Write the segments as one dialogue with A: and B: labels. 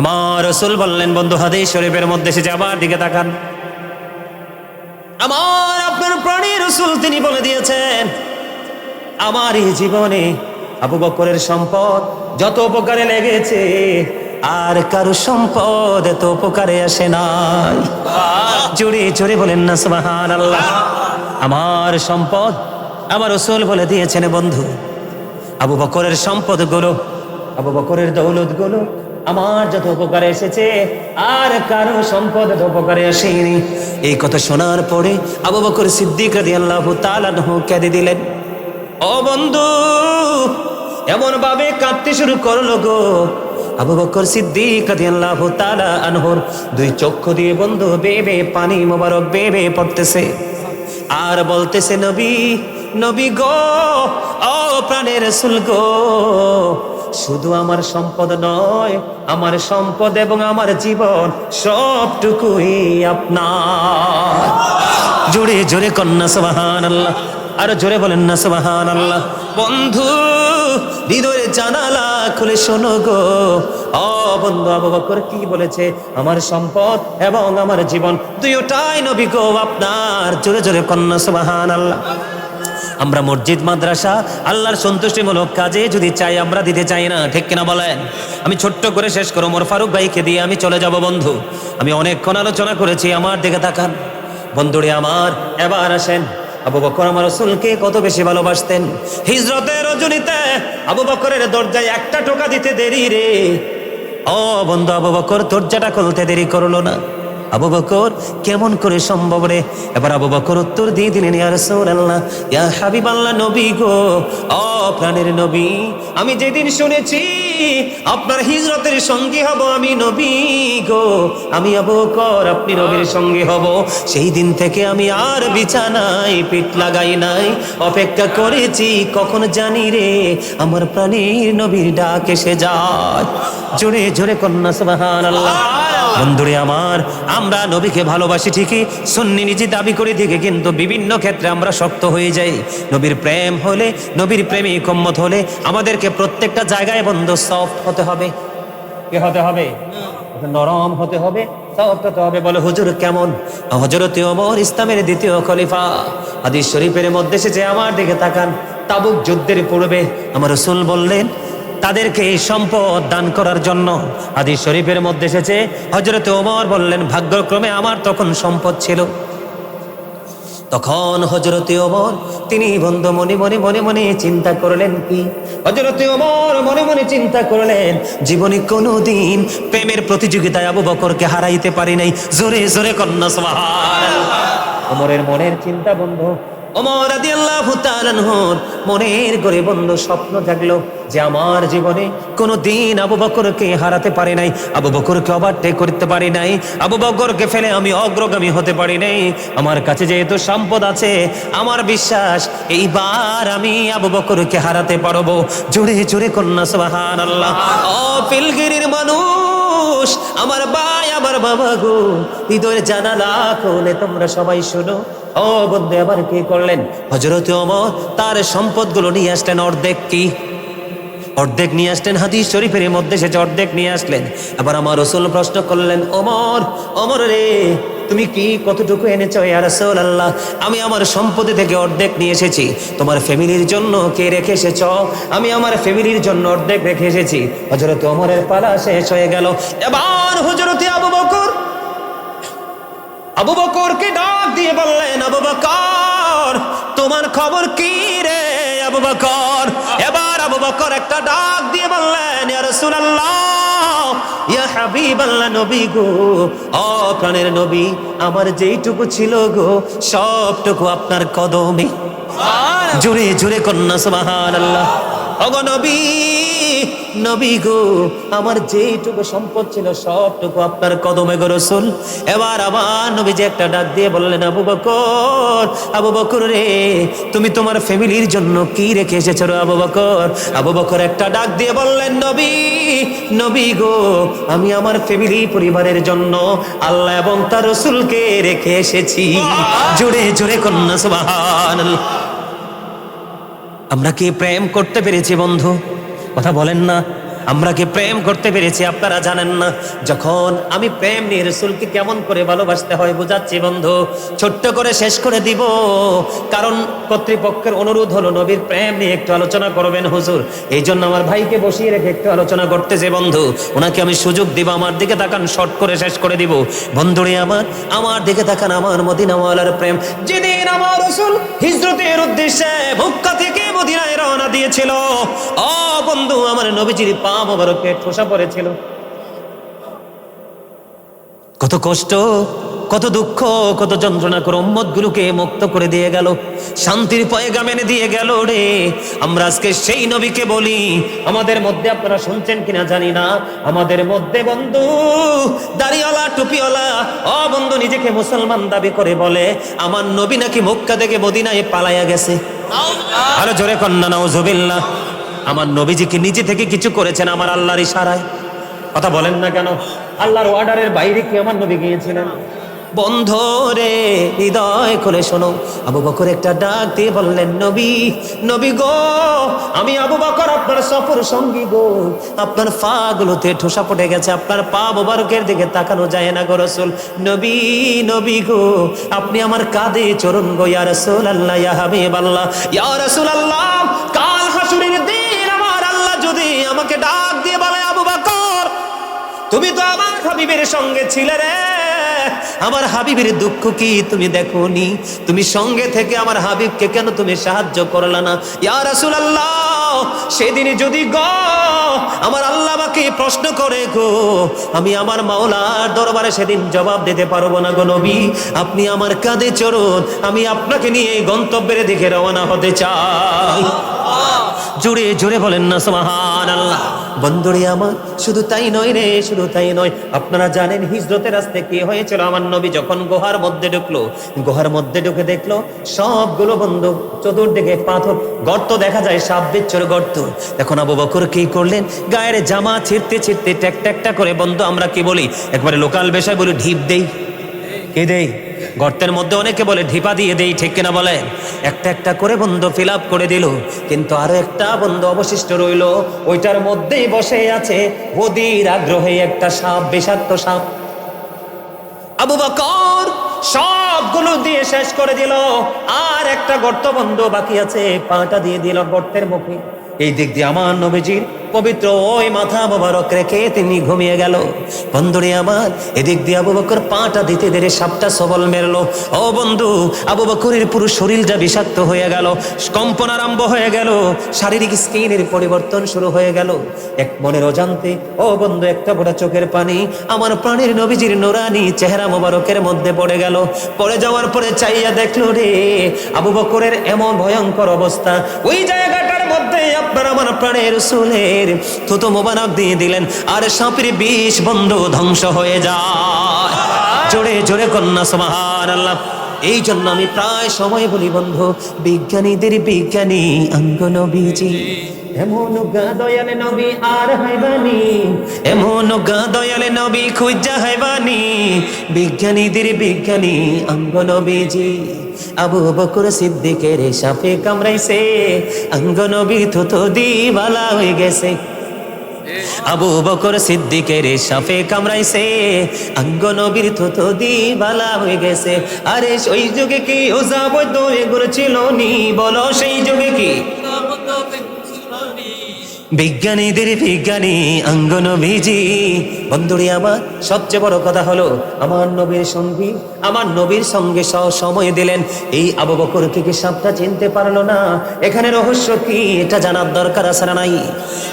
A: আমার রসুল বললেন, বন্ধু, হাদিস শরীফের মধ্যে সে যাবার দিকে তাকান। আমার আপনার প্রাণী রসুল তিনি বলে দিয়েছেন, আমার এই জীবনে আবু বকরের সম্পদ যত উপকারে লেগেছে, আর কারও সম্পদ এত উপকারে আসে নাই। জুড়ে জুড়ে বলেন না সুবাহান আল্লাহ আমার সম্পদ আমার রসুল বলে দিয়েছেন, বন্ধু, আবু বকরের সম্পদগুলো আবু বকরের দৌলতগুলো আমার যত উপকারে এসেছে, আর কারও সম্পদ উপকারে আসেনি। এই কথা শোনার পরে আবু বকর সিদ্দিক রাদি আল্লাহ তালানহু কেঁদে দিলেন, ও বন্ধু, এমন ভাবে কাঁদতে শুরু করল গো। আবু বকর সিদ্দিক রাদিয়াল্লাহু তাআলা আনহুর দুই চক্ষু দিয়ে বন্ধু বেবে পানি মোবারক বেবে পড়তেছে। আর বলতেছে, নবী নবী গো, ও প্রাণের রাসূল গো শুধু আমার সম্পদ নয়, আমার সম্পদ এবং আমার জীবন সবটুকুই আপনার। জোরে জোরে কন্যা সুবাহান আল্লাহ আরও জোরে বলেন না সুবাহান আল্লাহ বন্ধু, হৃদয়ের জানালা খুলে শোনো গো। বন্ধু আবু কি বলেছে? আমার সম্পদ এবং আমার জীবন দুইটাই নবী গো আপনার। জোরে জোরে কন্যা সুবাহান আল্লাহ আমরা মসজিদ, মাদ্রাসা, আল্লাহর সন্তুষ্টিমূলক কাজে যদি চাই, আমরা দিতে চাই না। ঠিক কিনা বলেন? আমি ছোট্ট করে শেষ করো মোর ফারুক ভাইকে দিয়ে আমি চলে যাব, বন্ধু। আমি অনেকক্ষণ আলোচনা করেছি, আমার দিকে তাকান। বন্ধুরে আমার, এবার আসেন। আবু বকর আমার রসুলকে কত বেশি ভালোবাসতেন। হিজরতের রজনীতে আবু বকরের দরজায় একটা টোকা দিতে দেরি রে। ও বন্ধু, আবু বকর, দরজাটা খুলতে দেরি করল না। আবু বকর, কেমন করে সম্ভব রে? এবার আবু বকর উত্তর দিয়ে দিলেন, ইয়া রাসূলুল্লাহ, ইয়া হাবিবাল্লাহ নবী গো ও প্রাণের নবী, আমি যেদিন শুনেছি আপনার হিজরতের সঙ্গী হব আমি নবী গো। আমি আবু বকর আপনি নবীর সঙ্গী হব। সেই দিন থেকে আমি আর বিছানায় পিঠ লাগাই নাই। অপেক্ষা করেছি কখন জানি রে আমার প্রাণীর নবীর ডাক এসে যায় জোরে জোরে কন্যা সুবহানাল্লাহ। বন্ধুরে আমার আমরা নবীকে ভালোবাসি ঠিকই সুন্নি নিজে দাবি করে দিকে কিন্তু বিভিন্ন ক্ষেত্রে আমরা শক্ত হয়ে যাই। নবীর প্রেম হলে নবীর প্রেমী কম্মত হলে আমাদেরকে প্রত্যেকটা জায়গায় বন্ধু সফট হতে হবে। কি হতে হবে? নরম হতে হবে। সফট হতে হবে বলে, হুজুর কেমন? হজরত ওমর ইসলামের দ্বিতীয় খলিফা। হাদিস শরীফের মধ্যে এসেছে, আমার দিকে তাকান, তাবুক যুদ্ধের পূর্বে আমার রসুল বললেন, তাদেরকে এই সম্পদ দান করার জন্য। হাদিস শরীফের মধ্যে এসেছে হজরত ওমর বললেন, ভাগ্যক্রমে আমার তখন সম্পদ ছিল। তখন হজরতে অমর তিনি বন্ধু মনে মনে মনে মনে চিন্তা করলেন কি? হজরতে অমর মনে মনে চিন্তা করলেন, জীবনে কোনোদিন প্রেমের প্রতিযোগিতায় আবু বকরকে হারাইতে পারি নাই। জোরে জোরে কন্যা সভা অমরের মনের চিন্তা বন্ধু। ওমর রাদিয়াল্লাহু তাআলা আনহুর মনের করে বন্ধু স্বপ্ন জাগলো যে আমার জীবনে কোনো দিন আবু বকরকে হারাতে পারি নাই, আবু বকরকে ওভারটেক করতে পারি নাই, আবু বকরকে ফেলে আমি অগ্রগামী হতে পারি নাই। আমার কাছে যেহেতু সম্পদ আছে, আমার বিশ্বাস, এইবার আমি আবু বকরকে হারাতে পারব। জোরে জোরে কন্যা, সুবহানাল্লাহ। ও পিলগিরির মানুষ! আমার ভাই, আমার বাবা গো, হৃদয়ের জানালা খোলে তোমরা সবাই শোনো। ও বন্ধু আবার কি করলেন? হজরত অমর তার সম্পদগুলো নিয়ে আসলেন অর্ধেক কি? অর্ধেক নিয়ে আসলেন হাদিস শরীফের মধ্যে, সে অর্ধেক নিয়ে আসলেন। আবার আমার রসুল প্রশ্ন করলেন অমর অমর রে তুমি কি কতটুকু এনেছো ইয়া রাসূলুল্লাহ? আমি আমার সম্পত্তি থেকে অর্ধেক নিয়ে এসেছি। তোমার ফ্যামিলির জন্য কে রেখে এসেছ? আমি আমার ফ্যামিলির জন্য অর্ধেক রেখে এসেছি। হজরত অমরের পালা শেষ হয়ে গেল। এবার হজরতে আবু বকর আবু বকরকে ডাক দিয়ে বললেন, আবু বকর, তোমার খবর কি রে আবু বকর? এবার আবু বকর একটা ডাক দিয়ে বললেন, ইয়া রাসূলুল্লাহ ইয়া নবী গো প্রাণের নবী আমার যেইটুকু ছিল গো সবটুকু আপনার কদমে। জোরে জোরে কন্যা সুবহানাল্লাহ। ওগো নবী। নবী গো, আমার যেটুকু সম্পদ ছিল, সবটুকু আপনার কদমে গো রসুল। এবার আমার নবী যে একটা ডাক দিয়ে বললেন, আবু বকর আবু বকর রে, তুমি তোমার ফ্যামিলির জন্য কি রেখে এসেছ আবু বকর? আবু বকর একটা ডাক দিয়ে বললেন, নবী নবী গো, আমি আমার ফ্যামিলি পরিবারের জন্য আল্লাহ এবং তার রসুলকে রেখে এসেছি। জোরে জোরে কন্যা, সুবহানাল্লাহ। আমরা কি প্রেম করতে পেরেছি বন্ধু? কথা বলেন না। আমরা কি প্রেম করতে পেরেছি, আপনারা জানেন না। যখন আমি প্রেম নিয়ে রসুলকে কেমন করে ভালোবাসতে হয় বোঝাচ্ছি, বন্ধু। ছোট্ট করে শেষ করে দিব। কারণ কর্তৃপক্ষের অনুরোধ হলো, নবীর প্রেম নিয়ে একটু আলোচনা করবেন হুজুর। এই জন্য আমার ভাইকে বসিয়ে রেখে একটু আলোচনা করতেছে, বন্ধু। ওনাকে আমি সুযোগ দিব, আমার দিকে তাকান, শর্ট করে শেষ করে দিব। বন্ধুরে আমার আমার দিকে তাকান, আমার মদিনাওয়ালার প্রেম। যেদিন আমার রসুল হিজরতের উদ্দেশ্যে মক্কা থেকে মদিনায় রওনা দিয়েছিল। ও বন্ধু আমার নবীজির পা মোবারকে ঠোসা পড়েছিল। কত কষ্ট, কত দুঃখ, কত যন্ত্রণা করে উম্মত গুলোকে মুক্ত করে দিয়ে গেল। শান্তির পয়গাম এনে দিয়ে গেল রে। আমরা আজকে সেই নবীকে বলি, আমাদের মধ্যে আপনারা শুনছেন কিনা জানি না। আমাদের মধ্যে বন্ধু, দাড়িওয়ালা, টুপিওয়ালা ও বন্ধু নিজেকে মুসলমান দাবি করে বলে, আমার নবী নাকি মক্কা থেকে মদিনায় পালাইয়া গেছে। আরও জোরে কন্যা নাউজুবিল্লাহ। আমার নবীজি কি নিজে থেকে কিছু করেছেন আমার আল্লাহর ইশারায়? কথা বলেন না কেন? আল্লাহর অর্ডারের বাইরে কি আমার নবী গিয়েছিলেন? বন্ধ রে হৃদয় খুলে শোনো। আবু বকর একটা ডাক দিয়ে বললেন, নবী নবী গো, আমি আবু বকর, আপনার সফর সঙ্গী গো। আপনার পা গুলোতে ঠোসা পড়ে গেছে, আপনার পা মোবারকের দিকে তাকানো যায় না গো রসুল। নবী নবী গো, আপনি আমার কাঁধে চরণ গো, ইয়া রসুল আল্লাহ ইয়া হাবিব আল্লাহ রসুল আল্লাহ কাল হাসুরের দিন আমার আল্লাহ যদি আমাকে ডাক দিয়ে বলে তুমি তো আমার হাবিবের সঙ্গে ছিলে রে। আমার হাবিবের দুঃখ কি তুমি দেখোনি? তুমি সঙ্গে থেকে আমার হাবিবকে কেন তুমি সাহায্য করলা না? ইয়া রাসূলুল্লাহ সেদিন যদি গ আমার আল্লাহ আমাকে প্রশ্ন করে গো আমি আমার মাওলার দরবারে সেদিন জবাব দিতে পারব না গো নবী। আপনি আমার কাঁধে চড়ুন আমি আপনাকে নিয়ে গন্তব্যের দিকে রওনা হতে চাই। জুড়ে জুড়ে বলেন না সুবহান আল্লাহ বন্ধুরে আমার শুধু তাই নয় রে, শুধু তাই নয়। আপনারা জানেন হিজরতের রাস্তায় কি হয়েছিল? আমার নবী যখন গুহার মধ্যে ঢুকলো, গুহার মধ্যে ঢুকে দেখল, সবগুলো বন্ধ, চতুর্দিকে পাথর, গর্ত দেখা যায়, সাপ বিচ্ছর গর্ত। এখন আবু বকর কি করলেন? গায়ের জামা ছিঁড়তে ছিঁড়তে ট্যাক ট্যাকটা করে বন্ধ, আমরা কি বলি? একবারে লোকাল বেশায় বলি, ঢিপ দেই। কে দেই? গর্তের মধ্যে অনেকে বলে, ঢিপা দিয়ে দেই, ঠিক কিনা বলে? একটা একটা করে বন্ধ ফিল করে দিল, কিন্তু আরও একটা বন্ধ অবশিষ্ট রইল। ওইটার মধ্যেই বসে আছে অধীর আগ্রহে একটা সাপ, বিষাক্ত সাপ। আবু বকর সবগুলো দিয়ে শেষ করে দিল। আর একটা গর্ত বন্ধ বাকি আছে, পাটা দিয়ে দিল গর্তের মুখে। এই দিক দিয়ে আমার নবীজির পবিত্র ওই মাথা মোবারক রেখে তিনি ঘুমিয়ে গেল। বন্ধুরে আমার, এদিক দিয়ে আবু বকর পাটা দিতে দেরে সাপটা সবল মেরলো। ও বন্ধু, আবু বকরের পুরো শরীরটা বিষাক্ত হয়ে গেল। কম্পন আরম্ভ হয়ে গেল। শারীরিক স্কিনের পরিবর্তন শুরু হয়ে গেল। এক মনের অজান্তে, ও বন্ধু, একটা গোটা চোখের পানি আমার প্রাণের নবীজির নোরানি চেহারা মোবারকের মধ্যে পড়ে গেল। পড়ে যাওয়ার পরে চাইয়া দেখল, রে, আবু বকরের এমন ভয়ঙ্কর অবস্থা। ওই জায়গাটার মধ্যে আপনার আমার প্রাণের সুলের থুতো মোবারক দিয়ে দিলেন, আর সাপের বিষ বন্ধ ধ্বংস হয়ে যায়। জোরে জোরে কন্যা সমাহার আল্লাহ এই জন্য আমি প্রায় সময় বলি, বন্ধু, বিজ্ঞানীদের বিজ্ঞানী অঙ্গ নবীজি এমন নবী আর হাইবানি এমন গা দয়ালে নবী খুঁজা হাইবানি বিজ্ঞানীদের বিজ্ঞানী অঙ্গ নবীজি আবু বকর সিদ্দিকের সাপে কামড়াইছে। অঙ্গ নবী থুতো দিবালা হয়ে গেছে। আবু বকর সিদ্দিকের সাপে কামড়াইছে। অঙ্গ নবীর থুতো দিবালা হয়ে গেছে। আরে সেই যুগে কি ওজা বৈদ্য এগুলো ছিল নি? বলো সেই যুগে কি? বিজ্ঞানীদের বিজ্ঞানী অঙ্গন বিজি বন্ধুরি, আমার সবচেয়ে বড় কথা হলো, আমার নবীর সঙ্গী, আমার নবীর সঙ্গে সহ সময় দিলেন। এই আবু বকরকে কি সাপটা চিনতে পারল না। এখানে রহস্য কি, এটা জানার দরকার আছে না নাই?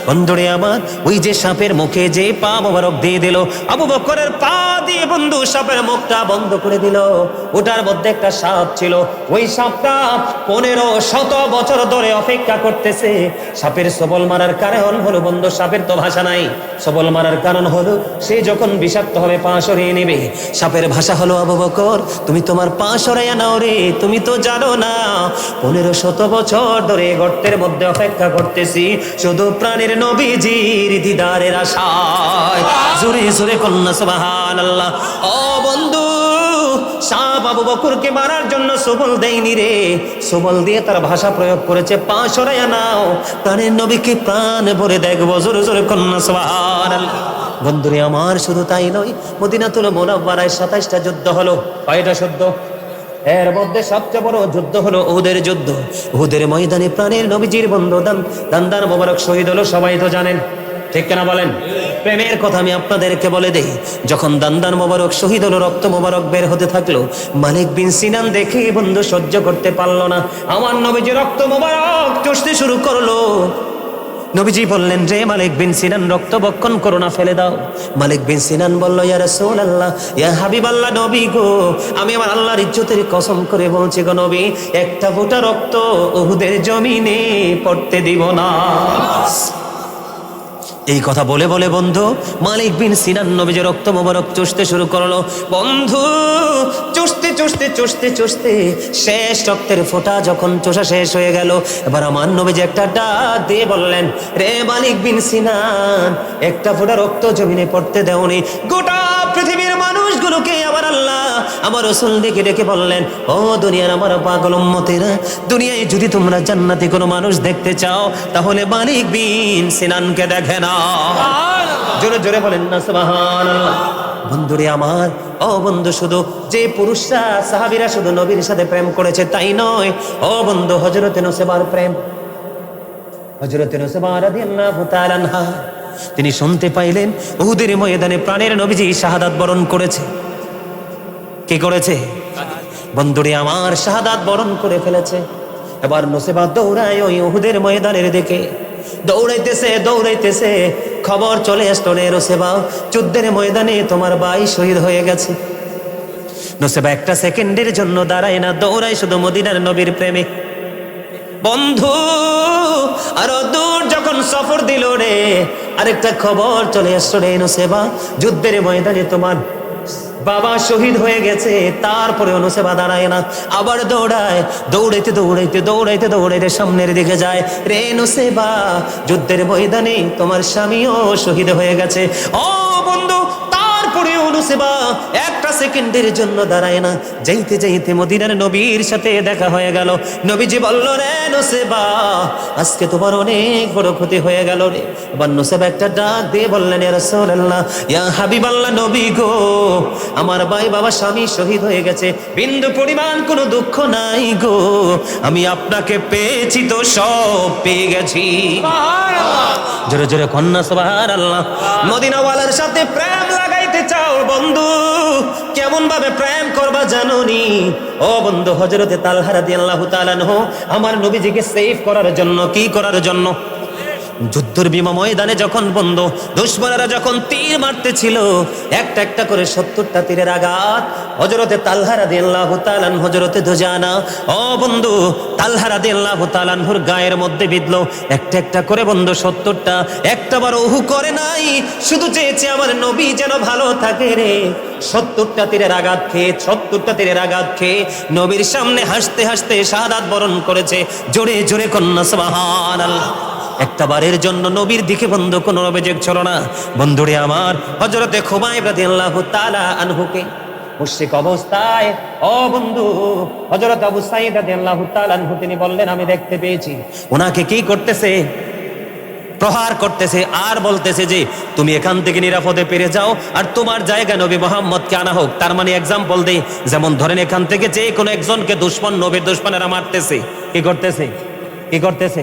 A: বন্ধুরে, আমার ওই যে সাপের মুখে যে পা মোবারক দিয়ে দিল, আবু বকরের পা দিয়ে বন্ধু সাপের মুখটা বন্ধ করে দিল। ওটার মধ্যে একটা সাপ ছিল। ওই সাপটা পনেরো শত বছর ধরে অপেক্ষা করতেছে। সাপের সবল মারার কারণ হলো বন্ধু, সাপের তো ভাষা নাই। সবল মারার কারণ হলো, সে যখন বিষাক্ত হবে, পা সরিয়ে নেবে। সাপের ভাষা হলো, আবু বকর, তুমি তোমার পা সরাইয়া নাও রে, তুমি তো জানো না। পনেরো শত বছর ধরে গর্তের মধ্যে অপেক্ষা করতেছি, শুধু প্রাণের নবীজির দিদারের আশায়। জোরে জোরে কন্যা আল্লাহ ও বন্ধু সাপ আবু বকরকে মারার জন্য সবল দেয়নি রে। সবল দিয়ে তার ভাষা প্রয়োগ করেছে, পা সরাইয়া নাও। নবীকে প্রাণ ভরে জোরে কন্যা বন্ধুরে, আমার শুধু তাই নয়, মদিনাতুল মোনাব্বারায় সাতাইশটা যুদ্ধ হলো। কয়টা এর মধ্যে সবচেয়ে বড় যুদ্ধ হলো ওদের যুদ্ধ। ওদের ময়দানে প্রাণের নবীজির বন্ধু দান মোবারক শহীদ হলো, সবাই তো জানেন। ঠিক কেনা বলেন? প্রেমের কথা আমি আপনাদেরকে বলে দেই, যখন দান্দান মোবারক, শহীদ হলো, রক্ত মোবারক বের হতে থাকল, মালিক বিন সিনান দেখে বন্ধু সহ্য করতে পারল না। আমার নবীজি রক্ত মোবারক চষতে শুরু করল। নবীজি বললেন, রে মালিক বিন সিনান, রক্ত বক্ষণ করো না, ফেলে দাও। মালিক বিন সিনান বলল, ইয়া রাসূল আল্লাহ ইয়া হাবিব আল্লাহ নবী গো, আমি আমার আল্লাহর ইজ্জতের কসম করে বলছি গো নবী, একটা ফোঁটা রক্ত উহুদের জমিনে পড়তে দিব না। এই কথা বলে বলে বন্ধু, মালিক বিন সিনান নবীজ রক্ত মোবারক চুষতে শুরু করল। বন্ধু, চুষতে চুষতে চুষতে চুষতে শেষ রক্তের ফোঁটা যখন চোষা শেষ হয়ে গেল, এবার আমার নবীজ একটা ডাক দিয়ে বললেন, রে মালিক বিন সিনান, একটা ফোঁটা রক্ত জমিনে পড়তে দেওনি, গোটা পৃথিবীর মানুষগুলোকে আবার আল্লাহ আমার রসুল ডেকে ডেকে বললেন ও দুনিয়ার আমার পাগল মতেরা দুনিয়ায় যদি তোমরা জান্নাতি কোনো মানুষ দেখতে চাও তাহলে মালিক বিন সিনানকে দেখে না জোরে জোরে বলেন না সুবহানাল্লাহ। বন্ধুরে আমার ও বন্ধু শুধু যে পুরুষরা সাহাবিরা শুধু নবীর সাথে প্রেম করেছে তাই নয় ও বন্ধু হযরতে নসেবার প্রেম। হযরতে নসেবা রাদিয়াল্লাহু তাআলা আনহা তিনি শুনতে পাইলেন, উহুদের ময়দানে প্রাণের নবীজি শাহাদাত বরণ করেছে। কি করেছে? বন্ধুরে, আমার শাহাদাত বরণ করে ফেলেছে। এবার নসেবা দৌড়ায় ওই উহুদের ময়দানের দিকে। দৌড়াইতেছে দৌড়াইতেছে, খবর চলে আসতো রে রসেবা যুদ্ধের ময়দানে তোমার ভাই শহীদ হয়ে গেছে। নসেবা একটা সেকেন্ডের জন্য দাঁড়ায় না, দৌড়ায় শুধু মদিনার নবীর প্রেমে। বন্ধু, আরও দূর যখন সফর দিল রে, আরেকটা খবর চলে আসছো রে নসেবা যুদ্ধের ময়দানে তোমার বাবা শহীদ হয়ে গেছে, তারপরে অনুসেবা দাঁড়ায় না। আবার দৌড়ায়, দৌড়াইতে দৌড়াইতে দৌড়াইতে দৌড়াইতে সামনের দিকে যায়। রে নুসেবা যুদ্ধের ময়দানে তোমার স্বামীও শহীদ হয়ে গেছে। ও বন্ধু তারপরে অনুসেবা একটা সেকেন্ডের জন্য দাঁড়ায় না। যাইতে যাইতে মদিনার নবীর সাথে দেখা হয়ে গেল। নবীজি বলল রে নুসেবা আজকে তোমার অনেক বড় ক্ষতি হয়ে গেল রে। এবার নুসেবা একটা ডাক দিয়ে বললেন ইয়া রাসূলুল্লাহ ইয়া হাবিবাল্লাহ নবী গো আমার ভাই বাবা স্বামী শহীদ হয়ে গেছে। বিন্দু পরিমাণ কোনো দুঃখ নাই গো। আমি আপনাকে পেয়েছি তো সব পেয়ে গেছি। জোরে জোরে কন্যা সবার আল্লাহ মদিনাওয়ালার সাথে প্রেম লাগাইতে চাও বন্ধু কেমন ভাবে প্রেম করবা জানোনি? ও বন্ধু হজরতে তালহারা দিয়ে আল্লাহ তালানহ আমার নবীজিকে সেভ করার জন্য, কি করার জন্য? যুদ্ধের বিমা ময়দানে যখন বন্ধ, দুশ্মনেরা যখন তীর মারতেছিল, একটা একটা করে সত্তরটা তীরের আঘাত। হজরতে তালহারা দিল্লাহ তালান হজরতে দুজানা, ও বন্ধু তালহারা দিল্লাহ তালানহুর গায়ের মধ্যে বিঁধলো। একটা একটা করে বন্ধু, সত্তরটা, একটা বার ওহু করে নাই, শুধু চেয়েছে আমার নবী যেন ভালো থাকে রে। সত্তরটা তীরের আঘাত খেয়ে, সত্তরটা তীরের আঘাত খেয়ে নবীর সামনে হাসতে হাসতে শাহাদাত বরণ করেছে। জোরে জোরে কন্যা সবাহান আল্লাহ একটা বারের জন্য নবীর দিকে বন্ধ, কোনো অভিযোগ ছিল না। বন্ধুরে আমার হজরতে খোমাই রাদিয়াল্লাহু তাআলা আনহুকে মুশরিক অবস্থায়, ও বন্ধু, হযরত আবু সাঈদ রাদিয়াল্লাহু তাআলা আনহু, তিনি বললেন, আমি দেখতে পেয়েছি। ওনাকে কি করতেছে? প্রহার করতেছে, আর বলতেছে যে, তুমি এখান থেকে নিরাপদে পেরে যাও, আর তোমার জায়গা নবী মোহাম্মদকে আনা হোক। তার মানে এক্সাম্পল দেই যেমন ধরেন এখান থেকে যে কোনো একজনকে দুশ্মন, নবীর দুশ্মনেরা মারতেছে। কি করতেছে? কি করতেছে?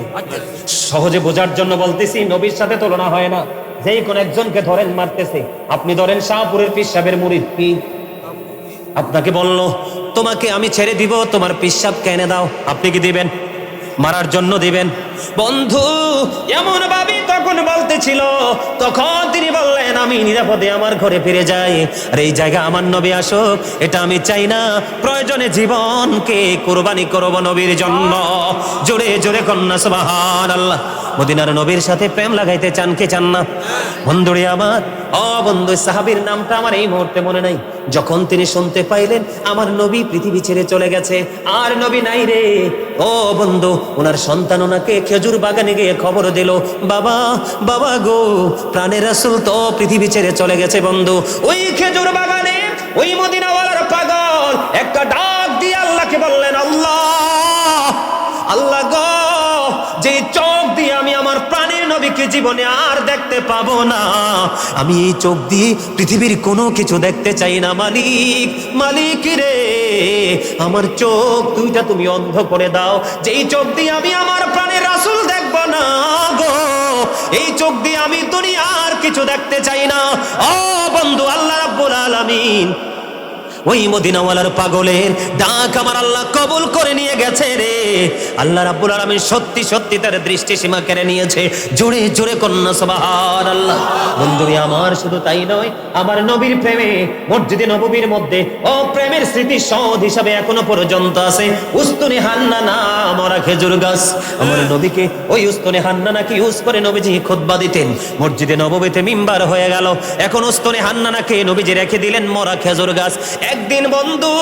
A: সহজে বোঝার জন্য বলতেছি, নবীর সাথে তুলনা হয় না। যেই কোন একজনকে ধরেন মারতেছে, আপনি ধরেন শাহপুরের পিসাবের মুরিদ কি? আপনাকে বলল, তোমাকে আমি ছেড়ে দিব, তোমার পিসাব কেনে দাও। আপনি কি দিবেন? মারার জন্য দিবেন? বন্ধু, এমন ভাবি তখন বলতেছিল, তখন তিনি বললেন, আমি নিরাপদে আমার ঘরে ফিরে যাই। আর এই জায়গা আমার নবী আসুক, এটা আমি চাই না। প্রয়োজনে জীবনকে কোরবানি করব নবীর জন্য। জোরে জোরে কন্যা সুবহান আল্লাহ মদিনার নবীর সাথে প্রেম লাগাইতে চান কে চান না? বন্ধুরে আমার অ বন্ধু, সাহাবীর নামটা আমার এই মুহূর্তে মনে নাই। যখন তিনি শুনতে পাইলেন, আমার নবী পৃথিবী ছেড়ে চলে গেছে, আর নবী নাই রে। ও বন্ধু, ওনার সন্তান ওনাকে খেজুর বাগানে গিয়ে খবর দিল, বাবা বাবা গো প্রাণের আসল তো পৃথিবী ছেড়ে চলে গেছে বন্ধু। ওই খেজুর বাগানে, ওই মদিনাওয়ালার পাগল, একটা ডাক দিয়ে আল্লাহকে বললেন, আল্লাহ আল্লাহ গো যে চোখ দিয়ে আমি আমার প্রাণের নবীকে জীবনে আর দেখতে পাবো না। আমি এই চোখ দিয়ে পৃথিবীর কোনো কিছু দেখতে চাই না, মালিক। মালিক রে, আমার চোখ দুইটা তুমি অন্ধ করে দাও। যেই চোখ দিয়ে আমি আমার প্রাণের রাসূল দেখব না গো, এই চোখ দিয়ে আমি দুনিয়ার কিছু দেখতে চাই না। ও বন্ধু, আল্লাহ রাব্বুল আলামিন ওই মদিনাওয়ালার পাগলের ডাক আমার আল্লাহ কবুল করে নিয়ে গেছে রে। আল্লাহ রাব্বুল আলামিন সত্যি সত্যি তার দৃষ্টি সীমা কেড়ে নিয়েছে। জোরে জোরে কন্যা সবার আল্লাহ বন্ধুরে, আমার শুধু তাই নয়, আমার নবীর প্রেমে, মসজিদে নববীর মধ্যে ও প্রেমের স্মৃতি সদ হিসাবে এখনও পর্যন্ত আছে। উস্তুনে হান্না না, মরা খেজুর গাছ। আমার নবীকে ওই উস্তুনে হান্না নাকি ইউজ করে নবীজি খুতবা দিতেন। মসজিদে নববীতে মিম্বার হয়ে গেল। এখন উস্তুনে হান্না নাকি নবীজি রেখে দিলেন মরা খেজুর গাছ। একদিন বন্ধু,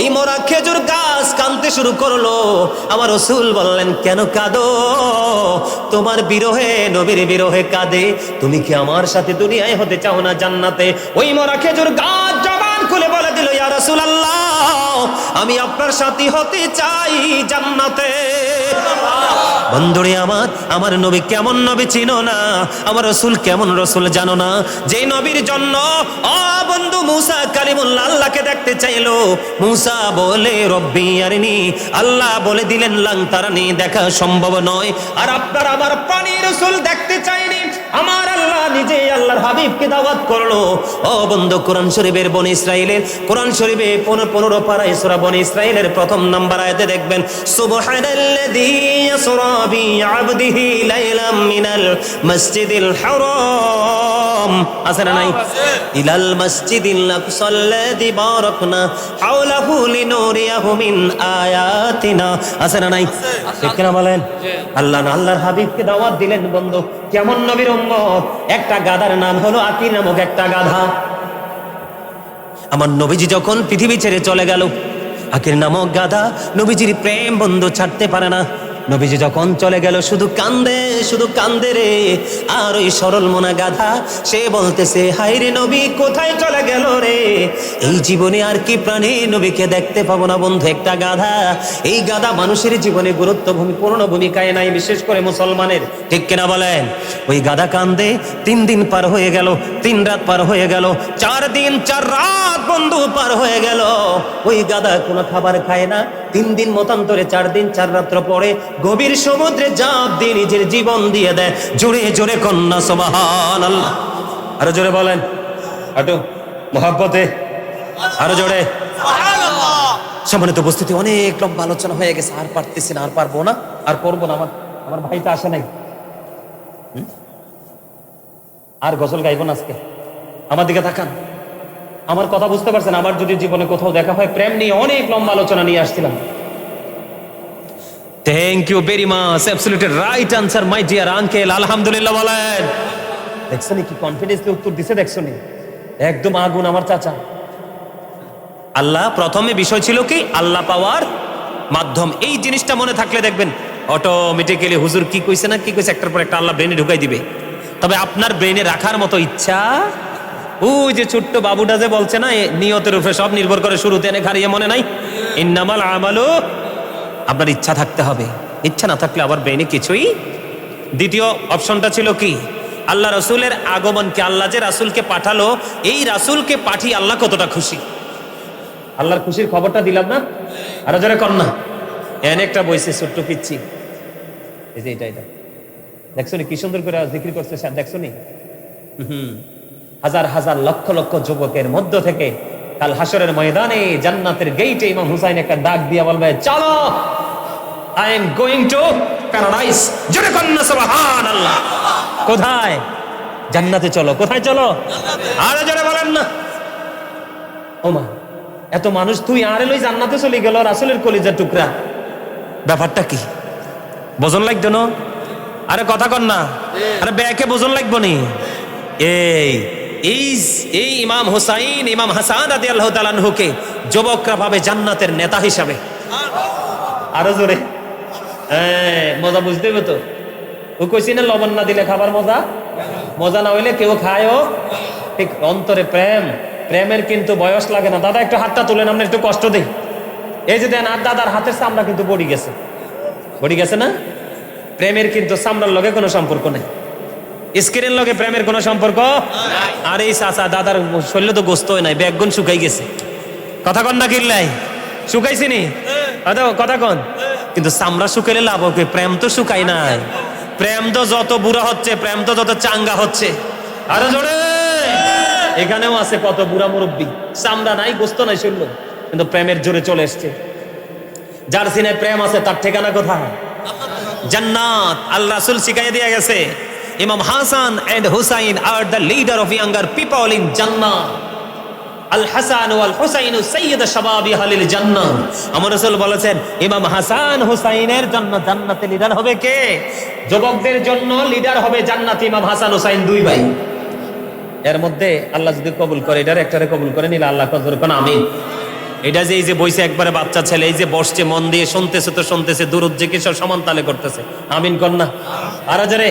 A: এই মরা খেজুর গাছ কানতে শুরু করল। আমার রসুল বললেন, কেন কাঁদো? তোমার বিরহে, নবীর বিরহে কাঁদে। তুমি কি আমার সাথে দুনিয়ায় হতে চাও না জান্নাতে? ওই মরা খেজুর গাছ জবান খুলে বলে দিল, ইয়া রাসূল আমি আপনার সাথী হতে চাই জান্নাতে। বন্ধুরে আমার আমার নবী কেমন নবী চিনো না? আমার রসুল কেমন রসুল জানো না? যে নবীর জন্য, অ বন্ধু মুসা কালিমুল্লা আল্লাহকে দেখতে চাইলো। মুসা বলে, রব্বি আরিনি। আল্লাহ বলে দিলেন, লাং তারানি, দেখা সম্ভব নয়। আর আপনার আমার প্রাণী রসুল দেখতে দাওয়াত করল। ও বন্ধু, কোরআন শরীফের বন ইসরাইলের, কোরআন শরীফে পনেরো পাড়ায় সুরা বন ইসরাইলের প্রথম নাম্বার আয়তে দেখবেন, সুবহানাল্লাযী ইয়াসরা বি আবদিহি লাইলাম মিনাল মাসজিদিল হারাম। আছে না নাই? ইলাল মাসজিদিল আকসাল্লাযী বারাকনা হাওলাহু লিনুরিয়াহু মিন আয়াতিনা আছে না নাই? ঠিক কিনা বলেন? আল্লাহ না আল্লাহর হাবিবকে দাওয়াত দিলেন বন্ধু। কেমন নবীর উম্মত? একটা গাধার নাম হলো আকির নামক একটা গাধা। আমার নবীজি যখন পৃথিবী ছেড়ে চলে গেল আকির নামক গাধা নবীজির প্রেম বন্ধু ছাড়তে পারে না। নবীজি যখন চলে গেল, শুধু কান্দে শুধু কান্দে রে। আর ওই সরল মনা গাধা, সে বলতেছে হাই রে নবী, কোথায় চলে গেল রে? এই জীবনে আর কি প্রাণী নবীকে দেখতে পাবো না, বন্ধু, একটা গাধা। এই গাধা মানুষের জীবনে গুরুত্ব ভূমি পূর্ণ ভূমিকায় নাই, বিশেষ করে মুসলমানের। ঠিক কিনা বলেন? ওই গাধা কান্দে, তিন দিন পার হয়ে গেল, তিন রাত পার হয়ে গেল, চার দিন, চার রাত বন্ধু পার হয়ে গেল। ওই গাধা কোনো খাবার খায় না তিন দিন মতান্তরে চার দিন চার রাত্র পরে গভীর সমুদ্রে জাপ দিয়ে নিজের জীবন দিয়ে দেয়। জোরে জোরে কন্যা সমাহান আল্লাহ আরও জোরে বলেন। আটু মহাব্বতে। আরও জোরে। সম্মানিত উপস্থিতি অনেক লম্বা আলোচনা হয়ে গেছে আর পারতেছি না আর পারব না আর করব না। আমার আমার ভাইটা আসে নাই? আর গজল গাইব না আজকে। আমার দিকে তাকান। আমার কথা বুঝতে পারছেন আমার যদি জীবনে কোথাও দেখা হয় প্রেম নিয়ে অনেক লম্বা আলোচনা নিয়ে আসছিলাম। Thank you very much absolutely right answer my dear uncle আলহামদুলিল্লাহ বলেন। দেখছ কি কনফিডেন্সলি উত্তর দিছে দেখছ নি একদম আগুন আমার চাচা। আল্লাহ প্রথমে বিষয় ছিল কি? আল্লাহ পাওয়ার মাধ্যম। এই জিনিসটা মনে থাকলে দেখবেন অটোমেটিক্যালি হুজুর কি কইছে না কি কইছে একটার পর একটা আল্লাহ ব্রেনে ঢুকাই দিবে। তবে আপনার ব্রেনে রাখার মতো ইচ্ছা ওই যে ছোট্ট বাবুটা যে বলছে না নিয়তের উপরে সব নির্ভর করে শুরুতে এনে খারিয়ে মনে নাই? ইন্নামাল আমালু, আপনার ইচ্ছা থাকতে হবে। ইচ্ছা না থাকলে আবার ব্রেনে কিছুই? দ্বিতীয় অপশনটা ছিল কি? আল্লাহ রসুলের আগমনকে আল্লাহ যে রাসুলকে পাঠালো, এই রাসুলকে পাঠিয়ে আল্লাহ কতটা খুশি? আল্লাহর খুশির খবরটা দিলাম না? আরও জোরে কর না। এনে একটা বইছে, ছোট্ট পিচ্ছি। এই যে এটা এটা। দেখছ কি সুন্দর করে জিক্রি করছে দেখছ নি? হুম। হাজার হাজার লক্ষ লক্ষ যুবকের মধ্য থেকে কাল হাসরের ময়দানে জান্নাতের গেইটে ইমাম হুসাইন একটা ডাক দিয়ে বলবে চলো I am going to paradise জোরে কন্যা সুবহান আল্লাহ কোথায়? জান্নাতে চলো কোথায় চলো? আরে জোরে বলেন না। ওমা এত মানুষ তুই আরে লই জান্নাতে চলে গেল রাসুলের কলিজার টুকরা। ব্যাপারটা কি? বোঝন লাগতো না? আরে কথা কর না। আরে ব্যাকে বোঝন লাগবো নি? এই এই এই ইমাম হুসাইন, ইমাম হাসান আদি আল্লাহ তালানহুকে যুবকরা ভাবে জান্নাতের নেতা হিসাবে। আরও জোরে। মজা বুঝতে হবে তো? ও কইছি না, লবণ না দিলে খাবার মজা? মজা না হইলে কেউ খায়ও? ঠিক, অন্তরে প্রেম। প্রেমের কিন্তু বয়স লাগে না। দাদা, একটু হাতটা তুলেন, আমরা একটু কষ্ট দিই। এই যে দেন, আর দাদার হাতের চামড়া কিন্তু বড়ি গেছে। বড়ি গেছে না? প্রেমের কিন্তু চামড়ার লগে কোনো সম্পর্ক নেই। স্ক্রিনের লগে প্রেমের কোনো সম্পর্ক? আর এই চাচা, দাদার শরীরে তো গোস্ত নাই, ব্যাগগুন শুকাই গেছে। কথা কন না কিল্লাই, শুকাইছি নি? কথা কন। কিন্তু চামড়া শুকাইলে লাভ হবে প্রেম তো শুকাই নাই। প্রেম তো যত বুড়া হচ্ছে, প্রেম তো যত চাঙ্গা হচ্ছে। আরও জোরে! এখানেও আছে কত বুড়া মুরব্বী। চামড়া নাই, গোস্ত নাই শরীর। কিন্তু প্রেমের জোরে চলে এসছে। যার সিনে প্রেম আছে, তার ঠিকানা কোথায়? জান্নাত। আল্লাহ রাসূল শিখাই দিয়ে গেছে ইমাম Hasan and Hussain R the leader of younger people in জান্নাত আল হাসান ওয়াল হুসাইন সাইয়্যিদ শাবাবি আহলিল জান্নাহ আমার রাসূল বলেছেন ইমাম হাসান হুসাইনের জন্য জান্নাতে লিডার হবে কে? যুবকদের জন্য লিডার হবে জান্নাতে ইমাম হাসান হুসাইন দুই ভাই। এর মধ্যে আল্লাহ যদি কবুল করে, এটার একটারে কবুল করে নিলে আল্লাহ কবুল কোন আমিন। এটা যে এই যে বইছে একবারে বাচ্চা ছেলে, এই যে বসছে, মন দিয়ে শুনতেছে তো শুনতেছে দূরত যে কিশোর সমান তালে করতেছে। আমিন কন্যা আর জোরে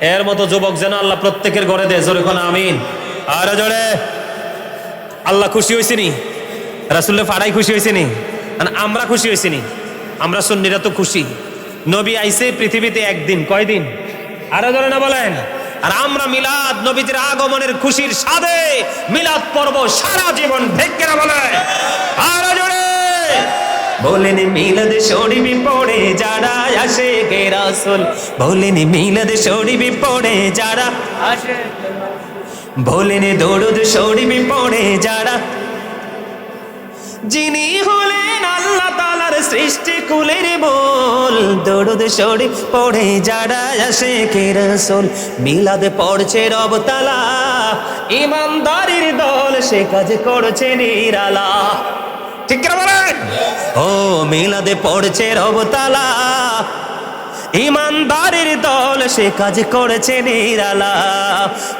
A: এর মতো যুবক যেন আল্লাহ প্রত্যেকের ঘরে দেয়। জোরে কোন আমিন। আর জোরে। আল্লাহ খুশি হয়েছে নি রাসুল্লাহ ফাড়াই খুশি হয়েছে নি আমরা খুশি হয়েছি নি আমরা সুন্নিরা তো খুশি। নবী আইসে পৃথিবীতে একদিন। কয়দিন? আরও ধরে না বলেন। আর আমরা মিলাদ নবীজির আগমনের খুশির সাথে মিলাদ পর্ব সারা জীবন। ভেঙ্গে না বলে আরও জোরে। বলেন মিলদ শরীফ পড়ে যারা আসে কে রাসুল। বলেন মিলদ শরীফ পড়ে যারা আসে বলেন দরুদ শরীফ পড়ে যারা যিনি হলেন আল্লাহ তালার সৃষ্টি কুলের বল। দরুদ শরীফ পড়ে যারা আসে কে রসুল। মিলাদ পড়ছে রবতালা ইমানদারির দল সে কাজ করছে নিরালা। ঠিক কিনা ও মিলাদে পড়ছে রবতালা। ইমানদারের দল সে কাজ করেছে নিরালা।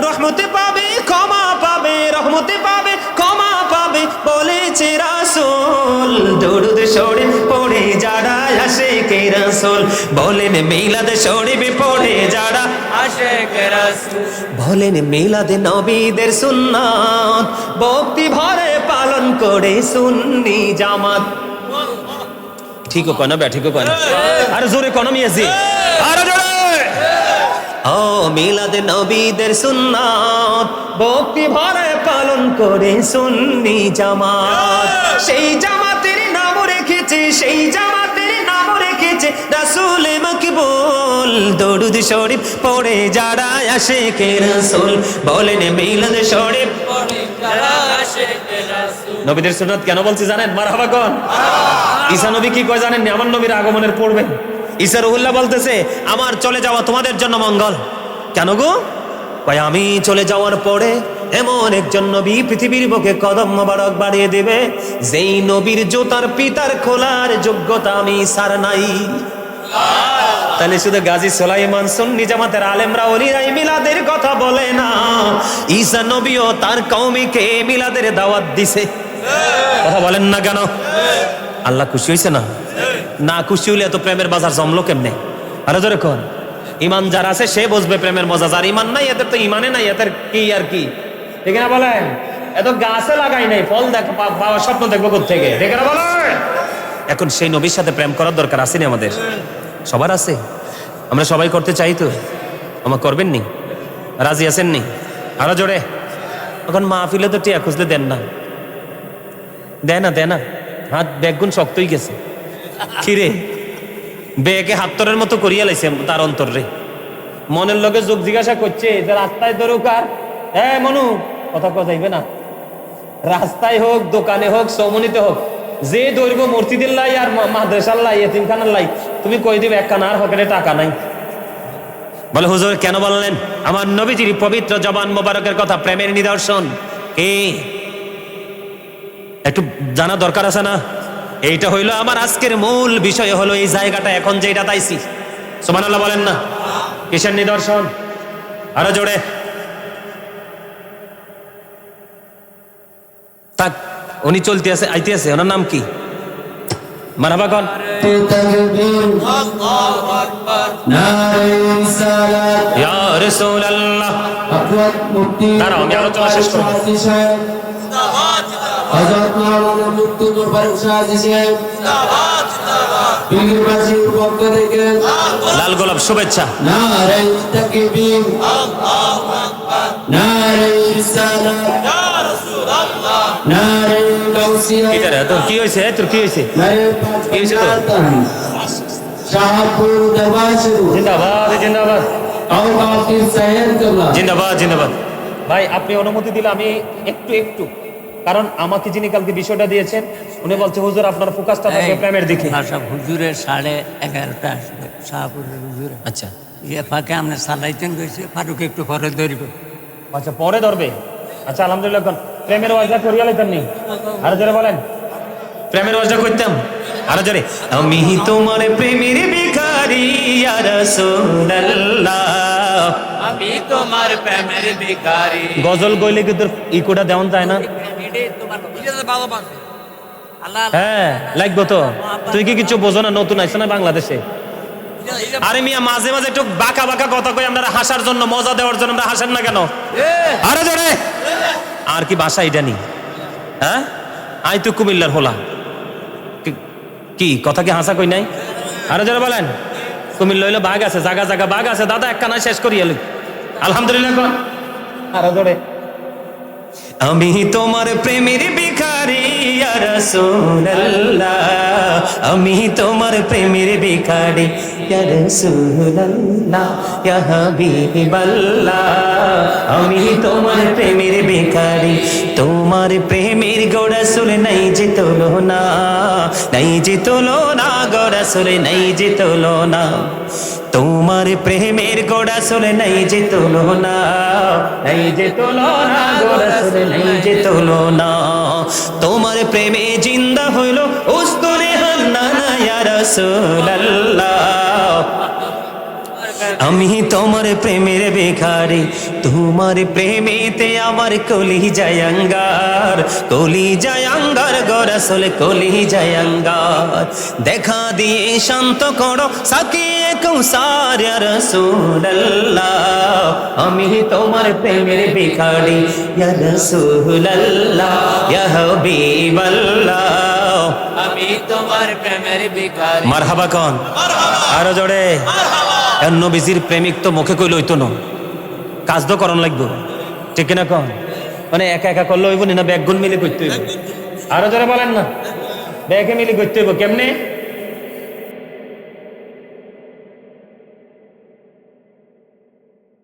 A: রহমতে পাবে, ক্ষমা পাবে, রহমতে পাবে, ক্ষমা পাবে, বলেছে রাসুল। দরুদ শরীফ পড়ে যারা আসে কে রাসুল? বলেন মিলাদ শরীফ পড়ে যারা আসে কে রাসুল? বলেন মিলাদ নবীদের সুন্নাত। ভক্তি ভরে করে সুন্নি জামাত। ঠিকও কয় না ব্যাঠিকও কয় আর জোরে কন মিয়াজি। আর জোরে। ও মিলাদ নবীদের সুন্নাত ভক্তি ভরে পালন করে সুন্নি জামাত। সেই জামাতের নাম রেখেছে সেই জামাতের নাম রেখেছে। রাসূল মকবুল দরুদ শরীফ পড়ে যারা আসে কে রাসূল বলেন মিলাদ শরীফ নবীদের সুন্নাত কেন বলছি জানেন? মারহাবা কোন? ঈসা নবী কি কয় জানেন আমার নবীর আগমনের পড়বে ঈসা রহুল্লাহ বলতেছে, আমার চলে যাওয়া তোমাদের জন্য মঙ্গল। কেন গো? কয়, আমি চলে যাওয়ার পরে এমন একজন নবী পৃথিবীর বুকে কদম মোবারক বাড়িয়ে দেবে, যেই নবীর জোতার পিতার খোলার যোগ্যতা আমি সার নাই। তাহলে শুধু গাজী সোলাইমান সুন্নি জামাতের আলেমরা ওলিরাই মিলাদের কথা বলে না। ঈসা নবীও তার কওমিকে মিলাদের দাওয়াত দিছে। কথা বলেন না কেন? আল্লাহ খুশি হয়েছে না? না খুশি হলে এত প্রেমের বাজার জমলো কেমনে? আরও জোরে কন। ইমান যার আছে, সে বুঝবে প্রেমের মজা। যার ইমান নাই, এদের তো ইমানে নাই, এদের কি আর কি? ঠিক না এত গাছে লাগাই নাই, ফল দেখ স্বপ্ন দেখব ঠিক না এখন সেই নবীর সাথে প্রেম করার দরকার আছে নি আমাদের? সবার আছে। আমরা সবাই করতে চাই তো। আমার করবেন নি? রাজি আছেন নি? আরও জোরে। এখন মাহফিলে তো টিয়া খুঁজলে দেন না। দেয় না দেয় না। হাত ব্যাগুন শক্তই গেছে। কিরে? বেগে হাত্তরের মতো করিয়া লাইছে তার অন্তর রে। মনের লগে যোগ জিজ্ঞাসা করছে, যে রাস্তায় ধরুক আর হ্যাঁ মনু, কথা কথা যাইবে না। রাস্তায় হোক, দোকানে হোক, সমনিতে হোক, যে দৈর্ঘ্য মসজিদের লাই আর মাদ্রাসার লাই, এতিমখানার লাই, তুমি কই দিবে একখানা আর হকেটে টাকা নাই। বলে, হুজুর, কেন বললেন? আমার নবীজির পবিত্র জবান মোবারকের কথা প্রেমের নিদর্শন। কি? একটু জানা দরকার আছে না? এইটা হইল আমার আজকের মূল বিষয় হলো এই জায়গাটা এখন যেটা তাইছি। সোমানাল্লাহ বলেন না। কিসের নিদর্শন? আরও জোরে। তাক উনি চলতে আছে আইতে আছে ওনার নাম কি? মানাবাগন
B: সাহায্য সাহেব হযরত মাওলানা মুফতি ফারুক সাহায্য সাহেব পীরবাসীর পক্ষ থেকে
A: লাল গোলাপ শুভেচ্ছা।
B: নারে তাকবীর নারে রিসালাত নারে গাউসিয়া।
A: কি রে, তোর কি হয়েছে তোর কি হয়েছে
B: নারে
A: কি হয়েছে তোর?
B: শাহপুর দরবারশুরু
A: জিন্দাবাদ জিন্দাবাদ। জিন্দাবাদ জিন্দাবাদ। ভাই আপনি অনুমতি দিলে আমি একটু একটু। কারণ আমাকে যিনি কালকে বিষয়টা দিয়েছেন উনি বলছে হুজুর আপনার ফোকাসটা থাকবে প্রেমের দিকে।
C: সব হুজুরের সাড়ে এগারোটা আসবে শাহপুরের হুজুরে।
A: আচ্ছা।
C: ইয়ে ফাঁকে আমরা সালাইতেন গেছে ফারুক একটু পরে ধরবে।
A: আচ্ছা পরে ধরবে? আচ্ছা আলহামদুলিল্লাহ এখন প্রেমের ওয়াজটা করিয়া লাইতাম নি? আরও জোরে বলেন। প্রেমের ওয়াজটা করতাম? আর জোরে। আমি তোমার প্রেমের ভিখারি ইয়া রাসূলুল্লাহ।
C: আমি তোমার প্রেমের ভিখারি।
A: গজল গইলে কি তোর ইকোটা দেওয়ান যায় না? হ্যাঁ লাগবো তো। তুই কি কিছু বোঝো না নতুন আইছো না বাংলাদেশে? আরে মিয়া মাঝে মাঝে একটু বাঁকা বাঁকা কথা কই আমরা হাসার জন্য মজা দেওয়ার জন্য আমরা হাসেন না কেন? আরে জোরে। আর কি বাসা এটা নি? হ্যাঁ? আই তো কুমিল্লার হলা। কি- কথা কি হাসা কই নাই? আরে জোরে বলেন। কুমিল্লা হইল বাঘ আছে জাগা জাগা বাঘ আছে। দাদা একখানা শেষ করি এলি। আলহামদুলিল্লাহ। আরও জোরে। আমি তোমার প্রেমের ভিখারি রাসূলুল্লাহ। আমি তোমার প্রেমের ভিখারি হাবিবাল্লাহ। আমি তোমার প্রেমের ভিখারি, তোমার প্রেমের গোড়াসুল নাই যে তোলো না নাই যে তোলো না গোড়াসুল নাই যে তোলো না তোমার প্রেমের গোড়া চলে নাই যে তোলো না নাই যে তোলো না গোড়া নাই যে তোলো না তোমার প্রেমে জিন্দা হইল উস্তরে হান্না না রাসূলুল্লাহ। আমি তোমার প্রেমের বেকারি তোমার প্রেমেতে আমার কলি জায়াঙ্গার কলি জায়াঙ্গার গরসল কলি জায়াঙ্গার দেখা দিয়ে শান্ত করো সাকিয়ে কৌসার রসুল্লাহ আমি তোমার প্রেমের বেকারি রসুল্লাহ হাবিবাল্লাহ।
C: আমি তোমার প্রেমের ভিখারি।
A: মারহাবা কন। আরও জোরে। নবীজির প্রেমিক তো মুখে কইল হইতো না। কাজ তো করণ লাগবে। ঠিক না কন? মানে একা একা করলে হইব না ব্যাগগুন মিলে করতে হইব? আরও যারা বলেন না। ব্যাগে মিলে করতে হইব, কেমনে?